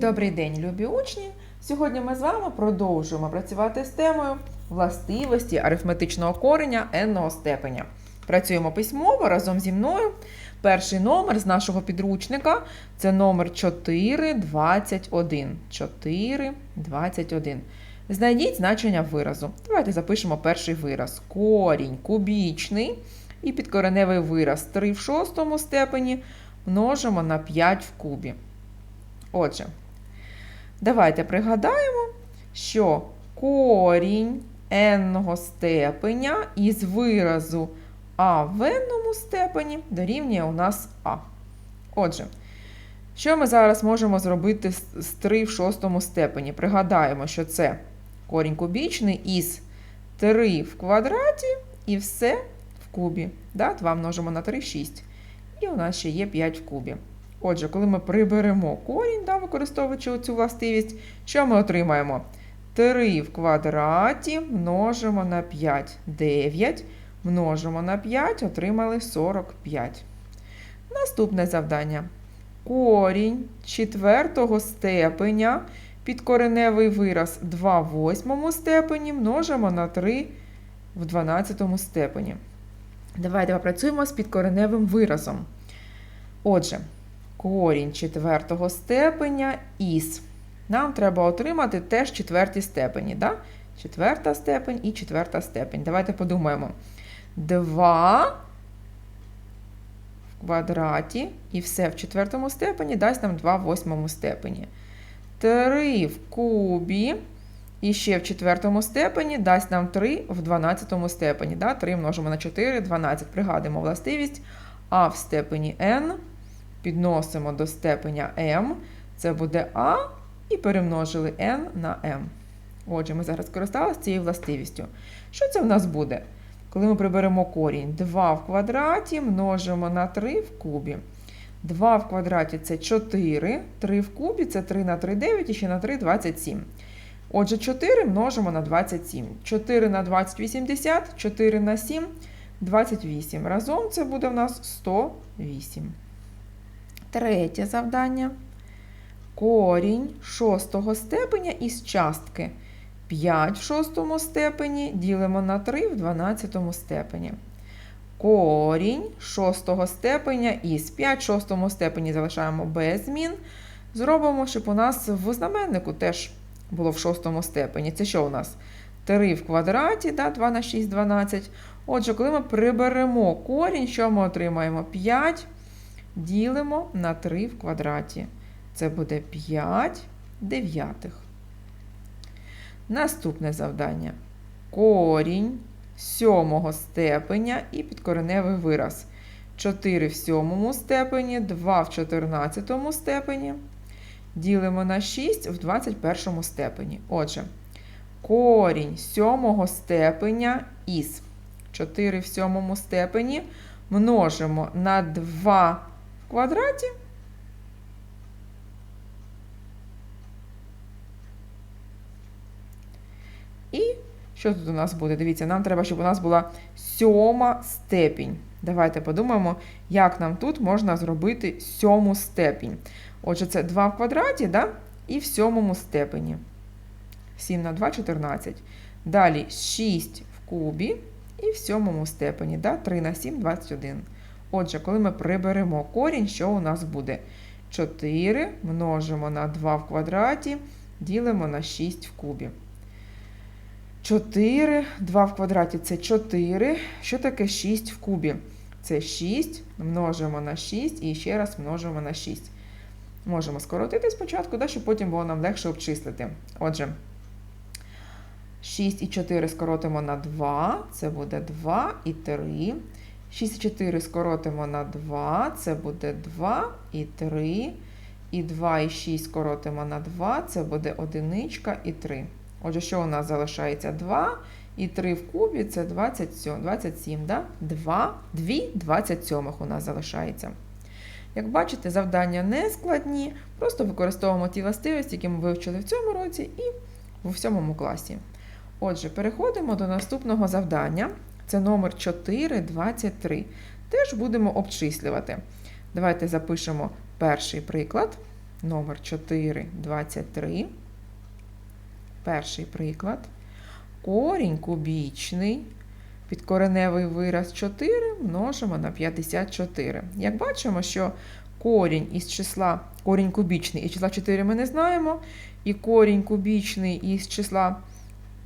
Добрий день, любі учні! Сьогодні ми з вами продовжуємо працювати з темою властивості арифметичного кореня n степеня. Працюємо письмово разом зі мною. Перший номер з нашого підручника це номер 421. 421. Знайдіть значення виразу. Давайте запишемо перший вираз. Корінь кубічний і підкореневий вираз 3 в шостому степені множимо на 5 в кубі. Отже, давайте пригадаємо, що корінь n степеня із виразу а в n степені дорівнює у нас а. Отже, що ми зараз можемо зробити з з 3 в шостому степені? Пригадаємо, що це корінь кубічний із 3 в квадраті і все в кубі. Да? 2 множимо на 3 – 6. І у нас ще є 5 в кубі. Отже, коли ми приберемо корінь, да, використовуючи цю властивість, що ми отримаємо? 3 в квадраті множимо на 5. 9 множимо на 5, отримали 45. Наступне завдання. Корінь четвертого степеня підкореневий вираз 2 в восьмому степені множимо на 3 в 12 степені. Давайте попрацюємо з підкореневим виразом. Отже, корінь четвертого степеня із. Нам треба отримати теж четверті степені. Да? Четверта степень і четверта степень. Давайте подумаємо. 2 в квадраті і все в четвертому степені дасть нам 2 в восьмому степені. 3 в кубі і ще в четвертому степені дасть нам 3 в 12 степені. Да? 3 множимо на 4, 12. Пригадуємо властивість. А в степені n підносимо до степеня m, це буде А, і перемножили n на m. Отже, ми зараз скористалися цією властивістю. Що це в нас буде? Коли ми приберемо корінь 2 в квадраті множимо на 3 в кубі. 2 в квадраті це 4, 3 в кубі це 3 на 3 9 і ще на 3 27. Отже, 4 множимо на 27. 4 на 20 – 80, 4 на 7 – 28. Разом це буде в нас 108. Третє завдання. Корінь шостого степеня із частки 5 в шостому степені ділимо на 3 в 12 степені. Корінь шостого степеня із 5 в шостому степені залишаємо без змін. Зробимо, щоб у нас в знаменнику теж було в шостому степені. Це що у нас? 3 в квадраті, да, 2 на 6, 12. Отже, коли ми приберемо корінь, що ми отримаємо? 5 ділимо на 3 в квадраті. Це буде 5 дев'ятих. Наступне завдання. Корінь сьомого степеня і підкореневий вираз. 4 в сьомому степені, 2 в 14 степені. Ділимо на 6 в 21 степені. Отже, корінь сьомого степеня із 4 в сьомому степені множимо на 2 в квадраті. І що тут у нас буде? Дивіться, нам треба, щоб у нас була сьома степінь. Давайте подумаємо, як нам тут можна зробити сьому степінь. Отже, це 2 в квадраті, да? і в сьомому степені. 7 на 2 – 14. Далі 6 в кубі і в сьомому степені. Да? 3 на 7 – 21. Отже, коли ми приберемо корінь, що у нас буде? 4 множимо на 2 в квадраті, ділимо на 6 в кубі. 4, 2 в квадраті це 4. Що таке 6 в кубі? Це 6, множимо на 6 і ще раз множимо на 6. Можемо скоротити спочатку, да, щоб потім було нам легше обчислити. Отже, 6 і 4 скоротимо на 2, це буде 2 і 3. 6 і 4 скоротимо на 2, це буде 2 і 3. І 2 і 6 скоротимо на 2, це буде 1 і 3. Отже, що у нас залишається 2 і 3 в кубі це 27, 27 да? 2, 2 27 у нас залишається. Як бачите, завдання не складні, просто використовуємо ті властивості, які ми вивчили в цьому році і в сьомому класі. Отже, переходимо до наступного завдання. Це номер 423. Теж будемо обчислювати. Давайте запишемо перший приклад. номер 4, 23. Перший приклад. Корінь кубічний. Підкореневий вираз 4 множимо на 54. Як бачимо, що корінь із числа, корінь кубічний із числа 4 ми не знаємо, і корінь кубічний із числа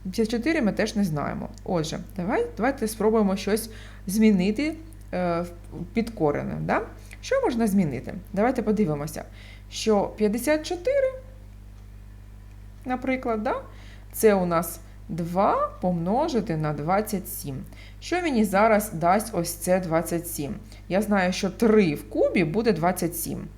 54 ми теж не знаємо. Отже, давай, давайте спробуємо щось змінити е, під коренем. Да? Що можна змінити? Давайте подивимося, що 54, наприклад, да? це у нас 2 помножити на 27. Що мені зараз дасть ось це 27? Я знаю, що 3 в кубі буде 27.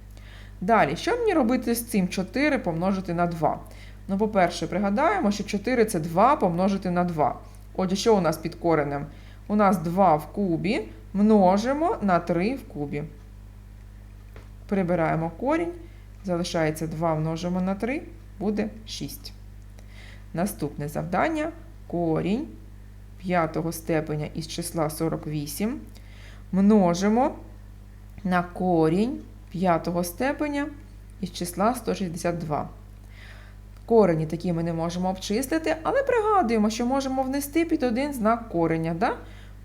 Далі, що мені робити з цим 4 помножити на 2? Ну, по-перше, пригадаємо, що 4 це 2 помножити на 2. Отже, що у нас під коренем? У нас 2 в кубі множимо на 3 в кубі. Прибираємо корінь, залишається 2 множимо на 3, буде 6. Наступне завдання корінь п'ятого степеня із числа 48 множимо на корінь п'ятого степеня із числа 162. Корені такі ми не можемо обчислити, але пригадуємо, що можемо внести під один знак кореня. Да?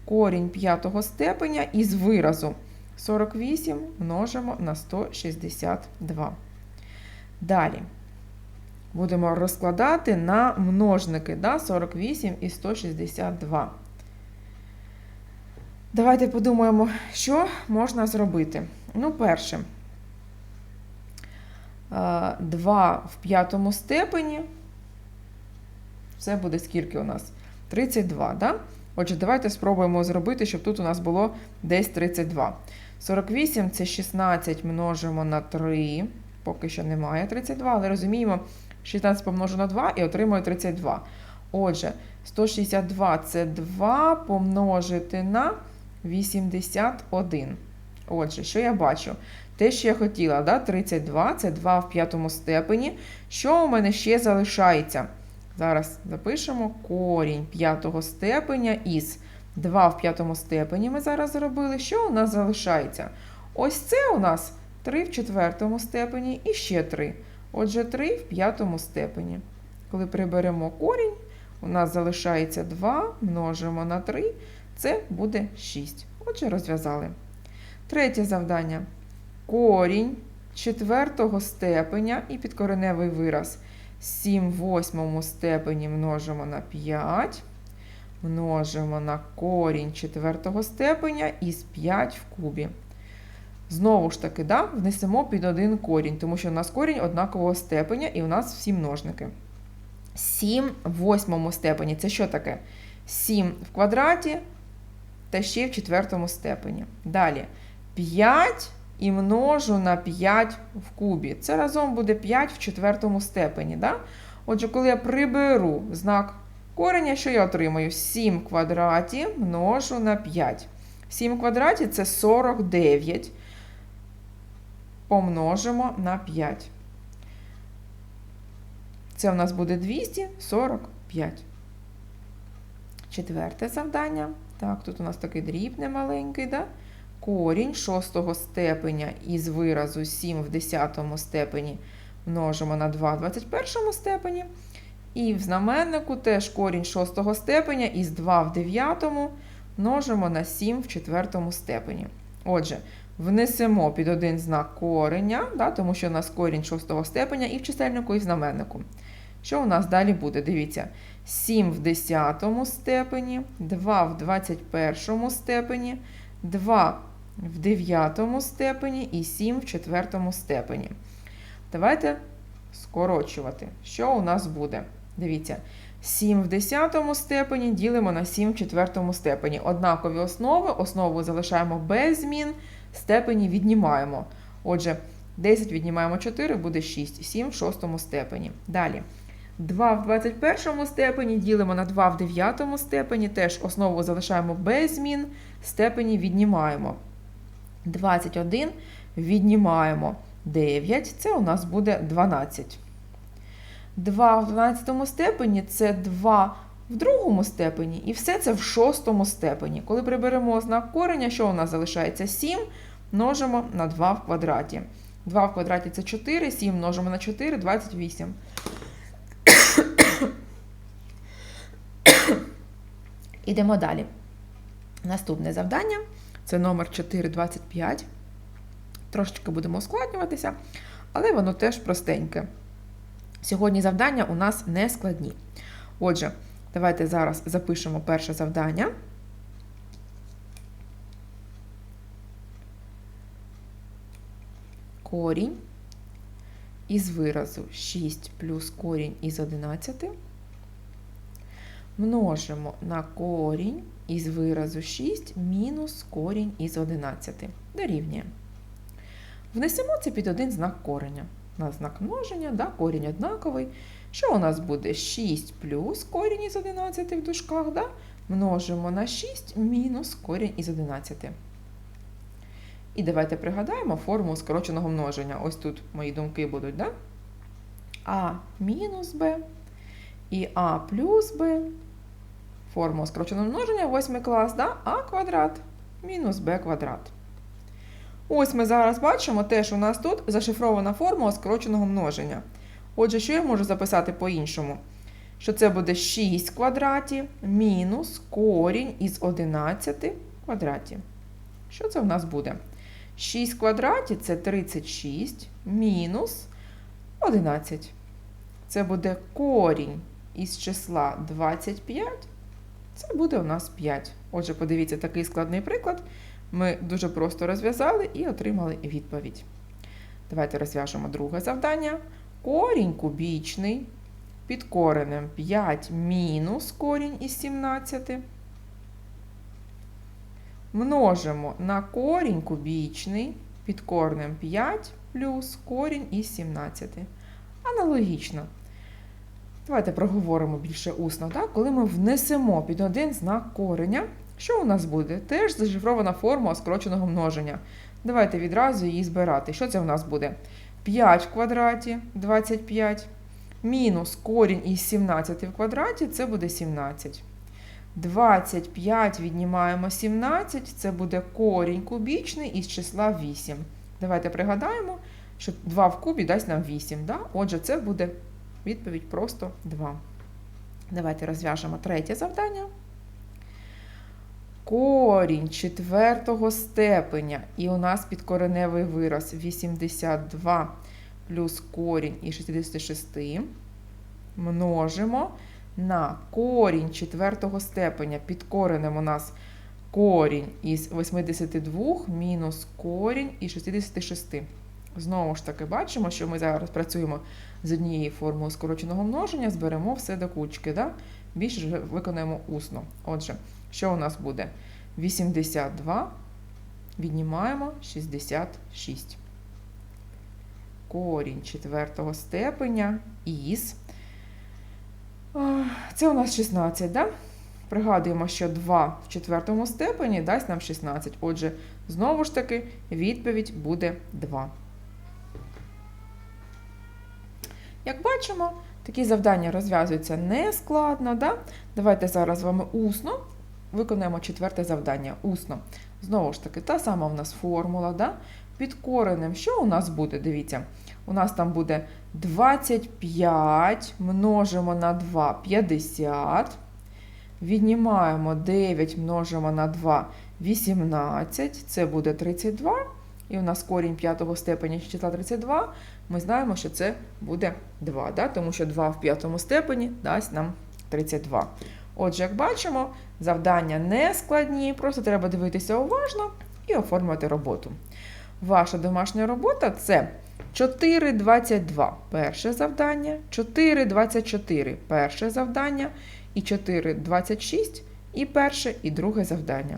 Корінь п'ятого степеня із виразу 48 множимо на 162. Далі будемо розкладати на множники да? 48 і 162. Давайте подумаємо, що можна зробити. Ну, перше. 2 в п'ятому степені. Це буде скільки у нас? 32, да? Отже, давайте спробуємо зробити, щоб тут у нас було десь 32. 48 це 16 множимо на 3. Поки що немає 32, але розуміємо, 16 помножу на 2 і отримую 32. Отже, 162 це 2 помножити на 81. Отже, що я бачу? Те, що я хотіла, да? 32 це 2 в п'ятому степені. Що у мене ще залишається? Зараз запишемо корінь п'ятого степеня із 2 в п'ятому степені ми зараз зробили. Що у нас залишається? Ось це у нас 3 в четвертому степені і ще 3. Отже, 3 в п'ятому степені. Коли приберемо корінь, у нас залишається 2, множимо на 3, це буде 6. Отже, розв'язали. Третє завдання. Корінь четвертого степеня і підкореневий вираз 7 в восьмому степені множимо на 5. Множимо на корінь четвертого степеня із 5 в кубі. Знову ж таки, да, внесемо під один корінь, тому що у нас корінь однакового степеня і у нас всі множники. 7 в восьмому степені це що таке? 7 в квадраті та ще в четвертому степені. Далі 5 і множу на 5 в кубі. Це разом буде 5 в четвертому степені. Да? Отже, коли я приберу знак кореня, що я отримаю? 7 в квадраті множу на 5. 7 в квадраті це 49. Помножимо на 5. Це у нас буде 245. Четверте завдання. Так, тут у нас такий дріб немаленький, да? Корінь шостого степеня із виразу 7 в 10 степені множимо на 2 в 21 степені. І в знаменнику теж корінь шостого степеня із 2 в 9 множимо на 7 в 4 степені. Отже, внесемо під один знак кореня, да, тому що у нас корінь шостого степеня і в чисельнику, і в знаменнику. Що у нас далі буде? Дивіться, 7 в 10 степені, 2 в 21 степені, 2 в 9 степені і 7 в 4 степені. Давайте скорочувати. Що у нас буде? Дивіться, 7 в 10 степені ділимо на 7 в 4 степені. Однакові основи, основу залишаємо без змін, степені віднімаємо. Отже, 10 віднімаємо 4, буде 6, 7 в 6 степені. Далі. 2 в 21 степені ділимо на 2 в 9 степені, теж основу залишаємо без змін, степені віднімаємо. 21 віднімаємо 9, це у нас буде 12. 2 в 12 степені це 2 в другому степені, і все це в шостому степені. Коли приберемо знак кореня, що у нас залишається 7, множимо на 2 в квадраті. 2 в квадраті це 4, 7 множимо на 4, 28. Ідемо далі. Наступне завдання це номер 425. Трошечки будемо ускладнюватися, але воно теж простеньке. Сьогодні завдання у нас не складні. Отже, давайте зараз запишемо перше завдання. Корінь із виразу 6 плюс корінь із 11 множимо на корінь із виразу 6 мінус корінь із 11 дорівнює. Внесемо це під один знак кореня. На знак множення, да, корінь однаковий. Що у нас буде 6 плюс корінь із 11 в дужках, да? множимо на 6 мінус корінь із 11. І давайте пригадаємо формулу скороченого множення. Ось тут мої думки будуть, да? А мінус Б і А плюс Б. Формула скороченого множення, 8 клас, да? А квадрат мінус Б квадрат. Ось ми зараз бачимо, теж у нас тут зашифрована формула скороченого множення. Отже, що я можу записати по-іншому? Що це буде 6 квадратів мінус корінь із 11 квадратів. Що це в нас буде? 6 квадратів це 36 мінус 11. Це буде корінь із числа 25. Це буде у нас 5. Отже, подивіться, такий складний приклад. Ми дуже просто розв'язали і отримали відповідь. Давайте розв'яжемо друге завдання. Корінь кубічний під коренем 5 мінус корінь із 17. Множимо на корінь кубічний під коренем 5 плюс корінь із 17. Аналогічно. Давайте проговоримо більше усно. Так? Коли ми внесемо під один знак кореня, що у нас буде? Теж зашифрована формула скороченого множення. Давайте відразу її збирати. Що це у нас буде? 5 в квадраті 25. Мінус корінь із 17 в квадраті це буде 17. 25 віднімаємо 17, це буде корінь кубічний із числа 8. Давайте пригадаємо, що 2 в кубі дасть нам 8. Да? Отже, це буде відповідь просто 2. Давайте розв'яжемо третє завдання. Корінь четвертого степеня. І у нас підкореневий вираз 82 плюс корінь із 66 множимо на корінь четвертого степеня. Під коренем у нас корінь із 82 мінус корінь із 66. Знову ж таки, бачимо, що ми зараз працюємо з однією формулою скороченого множення, зберемо все до кучки. Да? Більше виконаємо усно. Отже, що у нас буде? 82 віднімаємо 66. Корінь четвертого степеня із. Це у нас 16, да? Пригадуємо, що 2 в четвертому степені дасть нам 16. Отже, знову ж таки, відповідь буде 2. Як бачимо, такі завдання розв'язуються нескладно. Да? Давайте зараз з вами усно виконаємо четверте завдання. Усно. Знову ж таки, та сама у нас формула. Да? Під коренем, що у нас буде? Дивіться, у нас там буде 25 множимо на 2 50. Віднімаємо 9 множимо на 2 18. Це буде 32. І у нас корінь п'ятого степені числа 32. Ми знаємо, що це буде 2, да? тому що 2 в п'ятому степені дасть нам 32. Отже, як бачимо, завдання не складні, просто треба дивитися уважно і оформити роботу. Ваша домашня робота це 4,22 перше завдання, 4,24 перше завдання, і 4,26 і перше, і друге завдання.